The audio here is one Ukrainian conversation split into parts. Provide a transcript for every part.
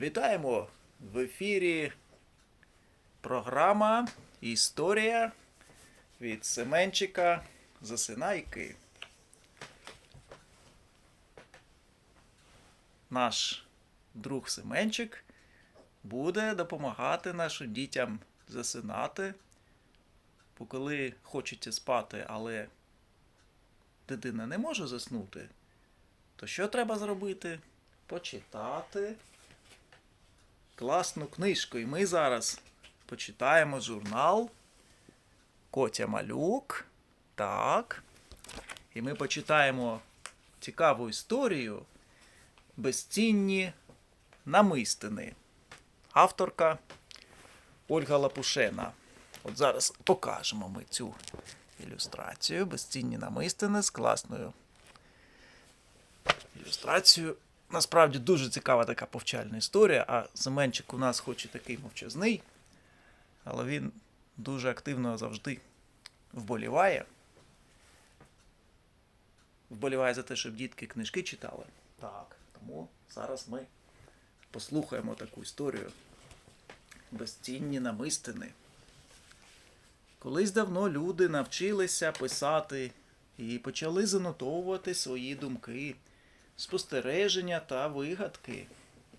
Вітаємо в ефірі програма Історія від Семенчика Засинайки. Наш друг Семенчик буде допомагати нашим дітям засинати, бо коли хочеться спати, але дитина не може заснути, то що треба зробити? Почитати класну книжку. І ми зараз почитаємо журнал Котя Малюк. Так. І ми почитаємо цікаву історію Безцінні намистини. Авторка Ольга Лапушена. От зараз покажемо ми цю ілюстрацію. Безцінні намистини з класною ілюстрацією. Насправді дуже цікава така повчальна історія, а Семенчик у нас хоч і такий мовчазний, але він дуже активно завжди вболіває. Вболіває за те, щоб дітки книжки читали. Так, тому зараз ми послухаємо таку історію. Безцінні намистини. Колись давно люди навчилися писати і почали занотовувати свої думки, спостереження та вигадки.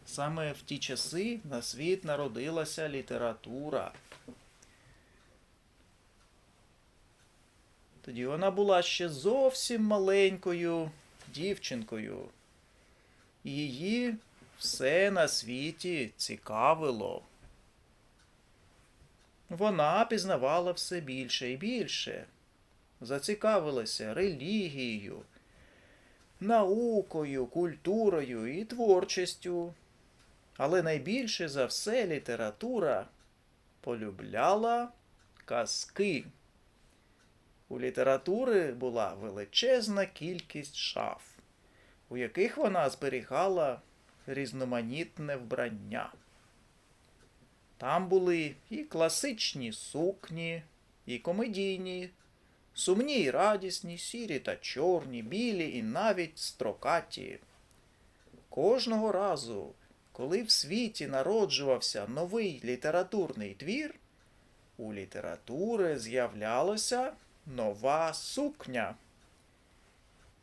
Саме в ті часи на світ народилася література. Тоді вона була ще зовсім маленькою дівчинкою. Її все на світі цікавило. Вона пізнавала все більше і більше, зацікавилася релігією, наукою, культурою і творчістю. Але найбільше за все література полюбляла казки. У літератури була величезна кількість шаф, у яких вона зберігала різноманітне вбрання. Там були і класичні сукні, і комедійні, сумні й радісні, сірі та чорні, білі і навіть строкаті. Кожного разу, коли в світі народжувався новий літературний твір, у літератури з'являлася нова сукня.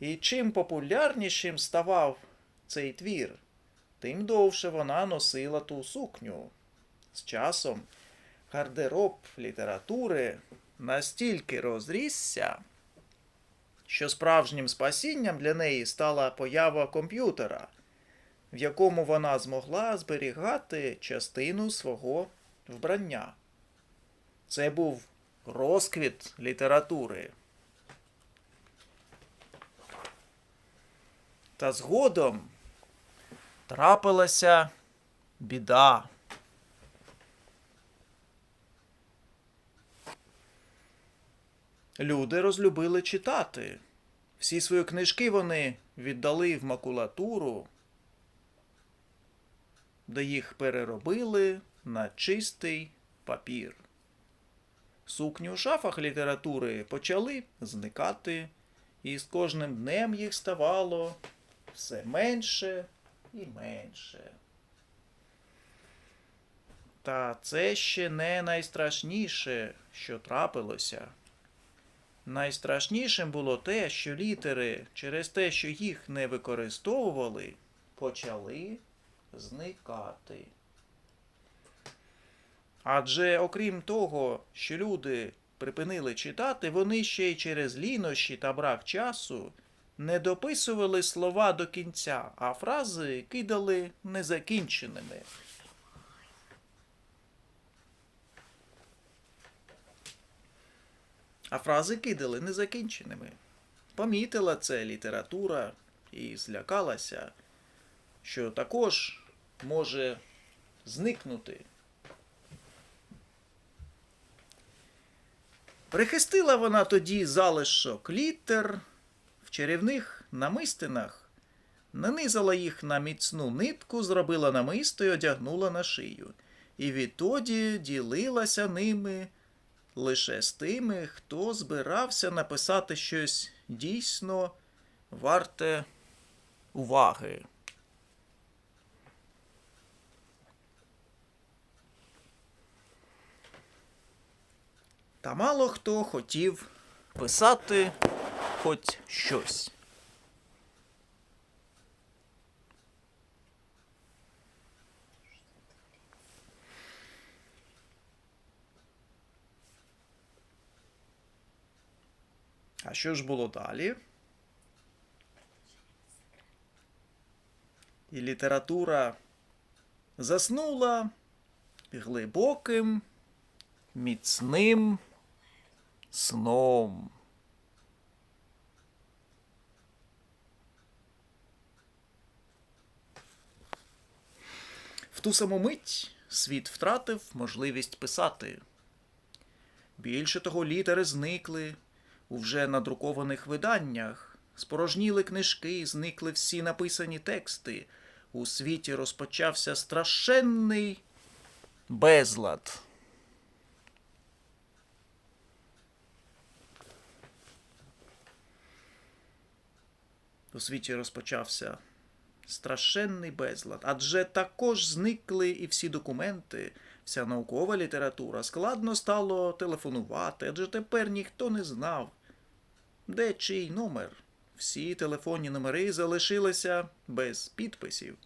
І чим популярнішим ставав цей твір, тим довше вона носила ту сукню. З часом гардероб літератури настільки розрісся, що справжнім спасінням для неї стала поява комп'ютера, в якому вона змогла зберігати частину свого вбрання. Це був розквіт літератури. Та згодом трапилася біда. Люди розлюбили читати. Всі свої книжки вони віддали в макулатуру, де їх переробили на чистий папір. Сукні у шафах літератури почали зникати, і з кожним днем їх ставало все менше і менше. Та це ще не найстрашніше, що трапилося. Найстрашнішим було те, що літери, через те, що їх не використовували, почали зникати. Адже окрім того, що люди припинили читати, вони ще й через лінощі та брак часу не дописували слова до кінця, а фрази кидали незакінченими. А фрази кидали незакінченими. Помітила це література і злякалася, що також може зникнути. Прихистила вона тоді залишок літер в чарівних намистинах, нанизала їх на міцну нитку, зробила намисто й одягнула на шию, і відтоді ділилася ними лише з тими, хто збирався написати щось дійсно варте уваги. Та мало хто хотів писати хоч щось. А що ж було далі? І література заснула глибоким, міцним сном. В ту саму мить світ втратив можливість писати. Більше того, літери зникли у вже надрукованих виданнях, спорожніли книжки, зникли всі написані тексти. У світі розпочався страшенний безлад. У світі розпочався страшенний безлад, адже також зникли і всі документи, вся наукова література. Складно стало телефонувати, адже тепер ніхто не знав, де чий номер. Всі телефонні номери залишилися без підписів.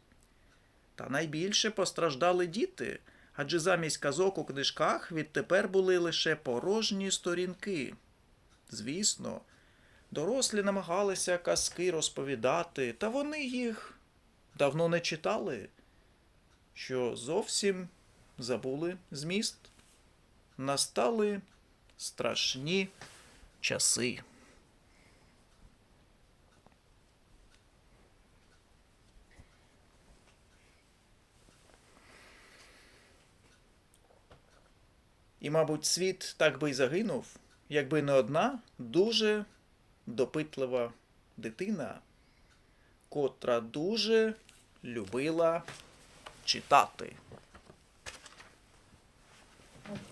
Та найбільше постраждали діти, адже замість казок у книжках відтепер були лише порожні сторінки. Звісно, дорослі намагалися казки розповідати, та вони їх давно не читали, що зовсім забули зміст. Настали страшні часи. І, мабуть, світ так би й загинув, якби не одна дуже допитлива дитина, котра дуже любила читати.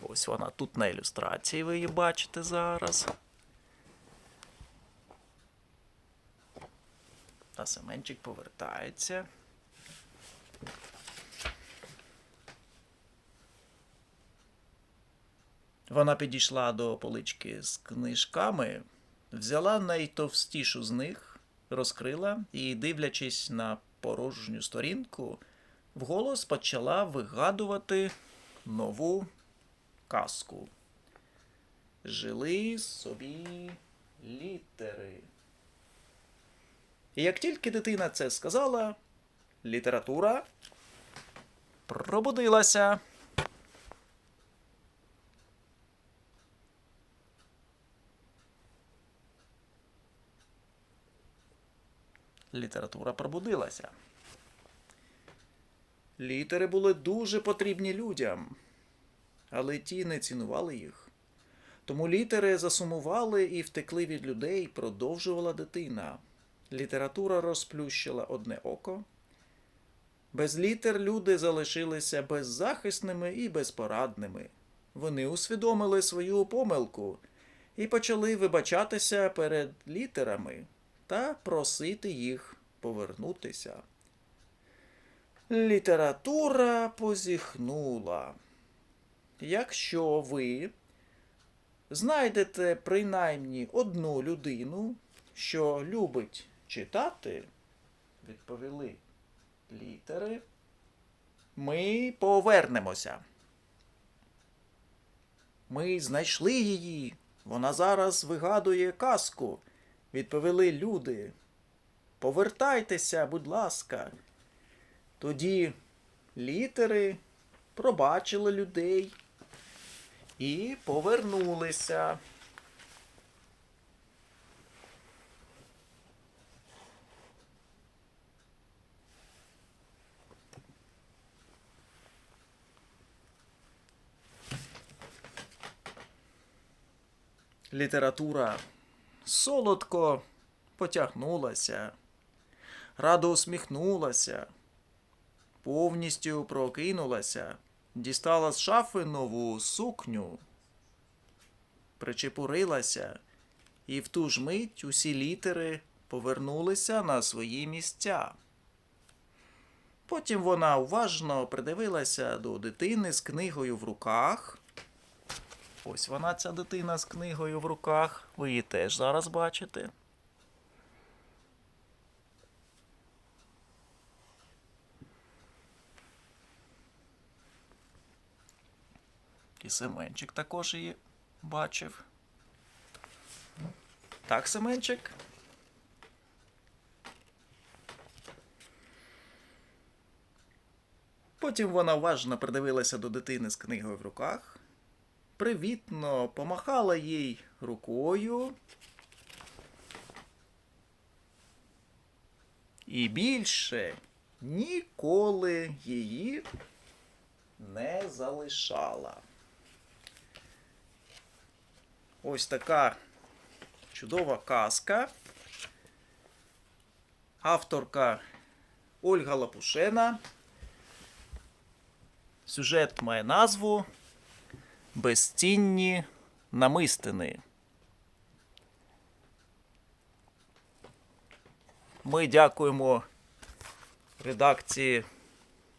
Ось вона тут на ілюстрації, ви її бачите зараз. А Семенчик повертається. Вона підійшла до полички з книжками, взяла найтовстішу з них, розкрила і, дивлячись на порожню сторінку, вголос почала вигадувати нову казку. Жили собі літери. І як тільки дитина це сказала, література пробудилася. Література пробудилася. Літери були дуже потрібні людям, але ті не цінували їх. Тому літери засумували і втекли від людей, продовжувала дитина. Література розплющила одне око. Без літер люди залишилися беззахисними і безпорадними. Вони усвідомили свою помилку і почали вибачатися перед літерами та просити їх повернутися. Література позіхнула. Якщо ви знайдете принаймні одну людину, що любить читати, відповіли літери, ми повернемося. Ми знайшли її. Вона зараз вигадує казку відповіли люди. Повертайтеся, будь ласка. Тоді літери пробачили людей і повернулися. Література солодко потягнулася, радо усміхнулася, повністю прокинулася, дістала з шафи нову сукню, причепурилася, і в ту ж мить усі літери повернулися на свої місця. Потім вона уважно придивилася до дитини з книгою в руках Ось вона, ця дитина з книгою в руках. Ви її теж зараз бачите. І Семенчик також її бачив. Так, Семенчик? Потім вона уважно придивилася до дитини з книгою в руках, привітно помахала їй рукою. І більше ніколи її не залишала. Ось така чудова казка. Авторка Ольга Лапушена. Сюжет має назву Безцінні намистини. Ми дякуємо редакції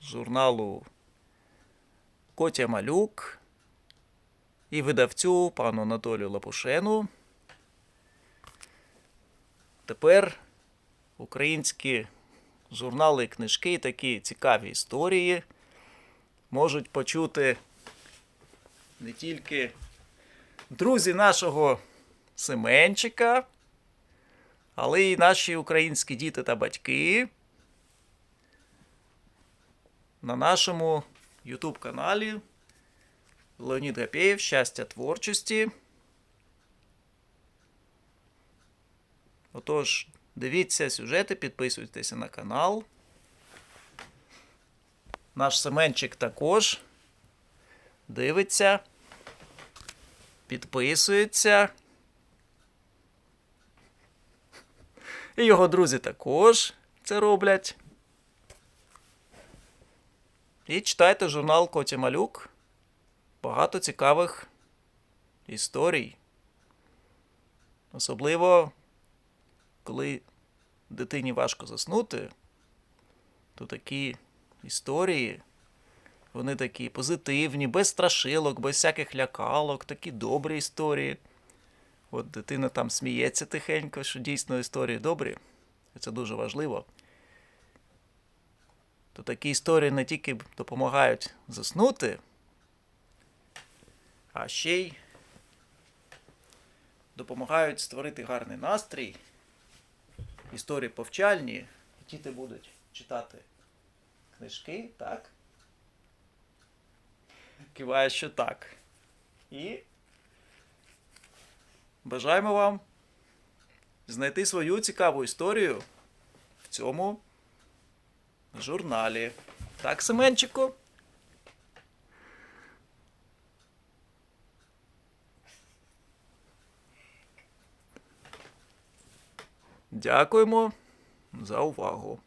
журналу Котя Малюк і видавцю пану Анатолію Лапушену. Тепер українські журнали книжки, такі цікаві історії можуть почути не тільки друзі нашого Семенчика, але й наші українські діти та батьки на нашому YouTube каналі Леонід Гапєєв Щастя творчості. Отож, дивіться сюжети, підписуйтеся на канал. Наш Семенчик також дивиться, підписується. І його друзі також це роблять. І читайте журнал Котя Малюк. Багато цікавих історій. Особливо, коли дитині важко заснути, то такі історії, вони такі позитивні, без страшилок, без всяких лякалок, такі добрі історії. От дитина там сміється тихенько, що дійсно історії добрі. І це дуже важливо. То такі історії не тільки допомагають заснути, а ще й допомагають створити гарний настрій, історії повчальні, діти будуть читати книжки, так? Киває, що так. І бажаємо вам знайти свою цікаву історію в цьому журналі. Так, Семенчику? Дякуємо за увагу.